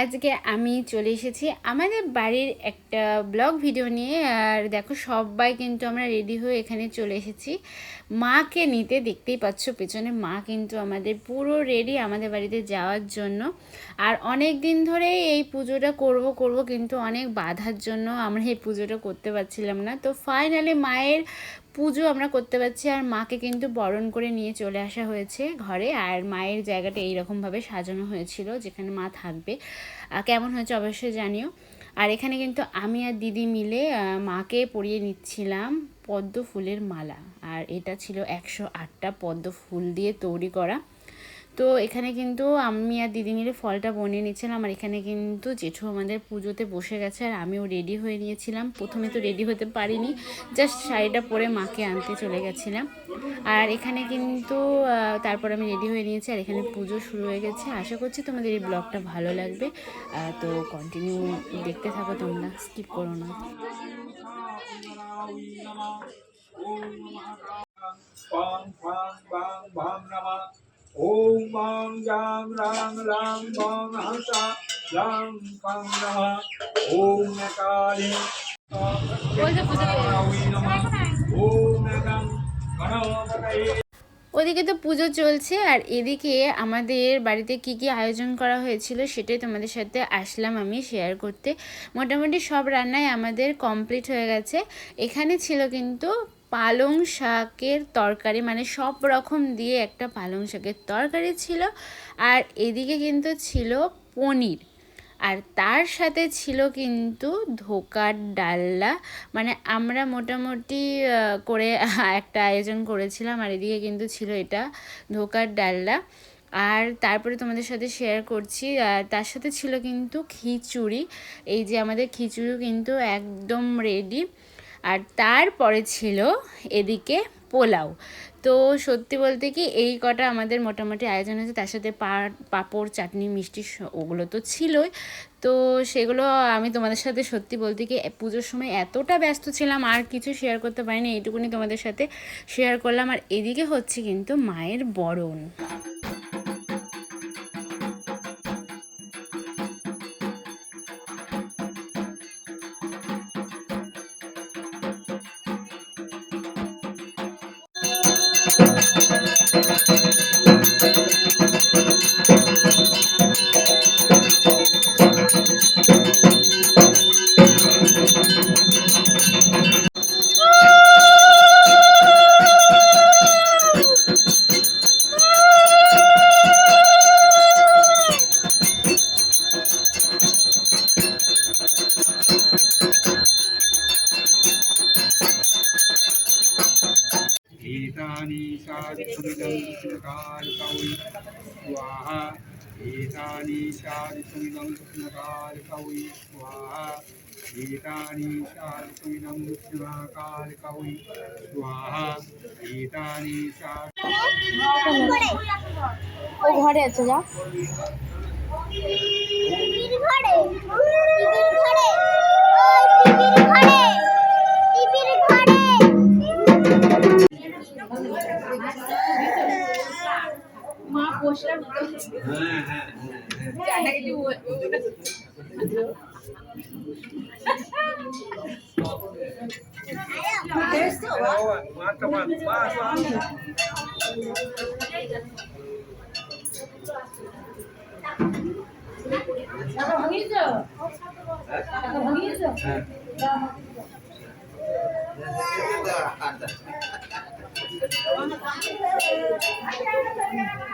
আজকে আমি চলে এসেছি আমাদের বাড়ির একটা ব্লগ ভিডিও নিয়ে। আর দেখো, সবাই কিন্তু আমরা রেডি হয়ে এখানে চলে এসেছি। মাকে নিতে দেখতেই পাচ্ছ, পেছনে মা কিন্তু আমাদের পুরো রেডি আমাদের বাড়িতে যাওয়ার জন্য। আর অনেক দিন ধরে এই পুজোটা করব করব কিন্তু অনেক বাধার জন্য আমরা এই পুজোটা করতে পারছিলাম না। তো ফাইনালি মায়ের পুজো আমরা করতে পারছি আর মাকে কিন্তু বরণ করে নিয়ে চলে আসা হয়েছে ঘরে। আর মায়ের জায়গাটা এইরকমভাবে সাজানো হয়েছিল যেখানে মা থাকবে। কেমন হয়েছে অবশ্যই জানিও। আর এখানে কিন্তু আমি আর দিদি মিলে মাকে পরিয়ে নিচ্ছিলাম পদ্ম ফুলের মালা। আর এটা ছিল একশো আটটা পদ্ম ফুল দিয়ে তৈরি করা। তো এখানে কিন্তু আমি আর দিদি মিলে ফলটা বনিয়ে নিচ্ছিলাম, আর এখানে কিন্তু জেঠু আমাদের পুজোতে বসে গেছে, আর আমিও রেডি হয়ে নিয়েছিলাম। প্রথমে তো রেডি হতে পারিনি জাস্ট শাড়িটা পরে মাকে আনতে চলে গেছিলাম। আর এখানে কিন্তু তারপর আমি রেডি হয়ে নিয়েছি, আর এখানে পুজো শুরু হয়ে গেছে। আশা করছি তোমাদের এই ব্লগটা ভালো লাগবে তো কন্টিনিউ দেখতে থাকো তোমরা স্কিপ করো না। বাং হাসা রাং পাং নামা ওম কালী ওম গং গণপতয়ে ওদিকে তো পুজো চলছে, আর এদিকে আমাদের বাড়িতে কি কি আয়োজন করা হয়েছিল সেটাই তোমাদের সাথে আসলাম আমি শেয়ার করতে। মোটামুটি সব রান্নাই আমাদের কমপ্লিট হয়ে গেছে। এখানে ছিল কিন্তু পালং শাকের তরকারি মানে সব রকম দিয়ে একটা পালং শাকের তরকারি ছিল। আর এদিকে কিন্তু ছিল পনির। আর তার সাথে ছিল কিন্তু ধোকার ডাল্লা মানে আমরা মোটামুটি করে একটা আয়োজন করেছিলাম, আর এদিকে কিন্তু ছিল এটা ধোকার ডাল্লা আর তারপরে তোমাদের সাথে শেয়ার করছি তার সাথে ছিল কিন্তু খিচুড়ি। এই যে আমাদের খিচুড়ি কিন্তু একদম রেডি আর তারপরে ছিল এদিকে পোলাও। তো সত্যি বলতে কি এই কটা আমাদের মোটামুটি আয়োজন হয়েছে, তার সাথে পাঁপড়, চাটনি, মিষ্টি ওগুলো তো ছিলই। তো সেগুলো আমি তোমাদের সাথে সত্যি বলতে কি পুজোর সময় এতটা ব্যস্ত ছিলাম, আর কিছু শেয়ার করতে পারিনি, এইটুকুনি তোমাদের সাথে শেয়ার করলাম। আর এদিকে হচ্ছে কিন্তু মায়ের বরণ। साधुसुमिदं कृष्णकालिकौरि स्वाहा एतानि साधुसुमिदं कृष्णकालिकौरि स्वाहा एतानि साधुसुमिदं कृष्णकालिकौरि स्वाहा एतानि साधु ও ঘরে আছে যা টিভির ঘরে এবারে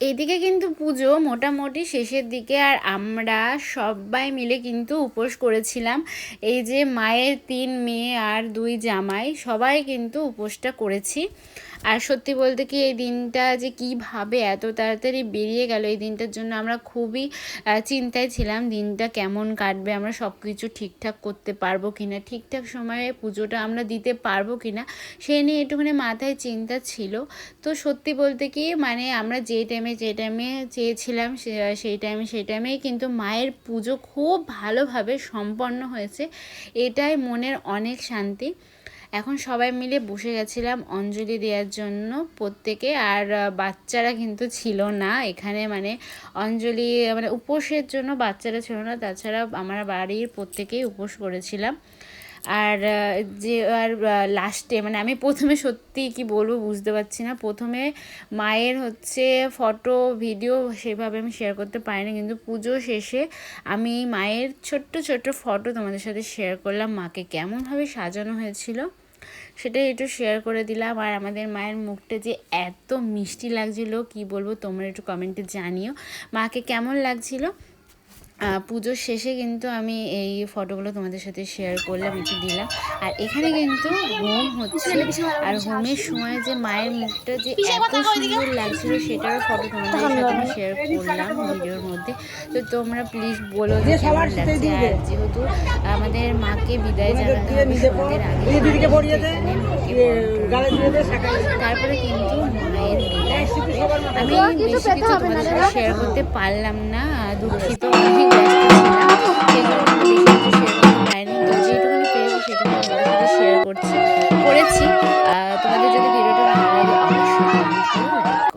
এদিকে কিন্তু পুজো মোটামুটি শেষের দিকে আর আমরা সবাই মিলে কিন্তু উপোস করেছিলাম। এই যে মায়ের তিন মেয়ে আর দুই জামাই, সবাই কিন্তু উপোসটা করেছি। আর সত্যি বলতে কি এই দিনটা যে কীভাবে এত তাড়াতাড়ি বেরিয়ে গেল, এই দিনটার জন্য আমরা খুবই চিন্তায় ছিলাম দিনটা কেমন কাটবে, আমরা সব কিছু ঠিকঠাক করতে পারব কি না ঠিকঠাক সময়ে পুজোটা আমরা দিতে পারব কি না সেই নিয়ে একটুখানি মাথায় চিন্তা ছিল। তো সত্যি বলতে কি মানে আমরা যে টাইমে যে টাইমে চেয়েছিলাম সেই টাইমে সেই টাইমেই কিন্তু মায়ের পুজো খুব ভালোভাবে সম্পন্ন হয়েছে, এটাই মনের অনেক শান্তি। এখন সবাই মিলে বসে গেছিলাম অঞ্জলি দেওয়ার জন্য প্রত্যেকে, আর বাচ্চারা কিন্তু ছিল না। এখানে মানে অঞ্জলি মানে উপোসের জন্য বাচ্চারা ছিল না, তাছাড়া আমার বাড়ির প্রত্যেকেই উপোস করেছিলাম। আর যে, আর লাস্টে মানে আমি প্রথমে সত্যি কি বলব বুঝতে পারছি না। প্রথমে মায়ের হচ্ছে ফটো ভিডিও সেভাবে আমি শেয়ার করতে পারিনি। কিন্তু পুজো শেষে আমি মায়ের ছোট্ট ছোট্ট ফটো তোমাদের সাথে শেয়ার করলাম মাকে। কেমনভাবে সাজানো হয়েছিল সেটাই একটু শেয়ার করে দিলাম। আর আমাদের মায়ের মুখটা যে এত মিষ্টি লাগছিল, কি বলব তোমরা একটু কমেন্টে জানিও। মাকে কেমন লাগছিল? পুজোর শেষে কিন্তু আমি এই ফটোগুলো তোমাদের সাথে শেয়ার করলাম একটু দিলাম। আর এখানে কিন্তু হোম হচ্ছে আর হোমের সময় যে মায়ের মুখটা যে এত সুন্দর লাগছিল সেটারও ফটো তোমাদের সাথে আমি শেয়ার করলাম ভিডিওর মধ্যে। তো তোমরা প্লিজ বলো যে কেমন লাগছে। আর যেহেতু আমাদের মাকে বিদায় হবে সন্ধ্যের আগে তারপরে কিন্তু মায়ের বিদায় আমি বেশি কিছু তোমাদের সাথে শেয়ার করতে পারলাম না দুঃখিত অনেক ব্যস্ত শেয়ার করছি করেছি। তোমাদের যদি ভিডিওটা ভালো লাগে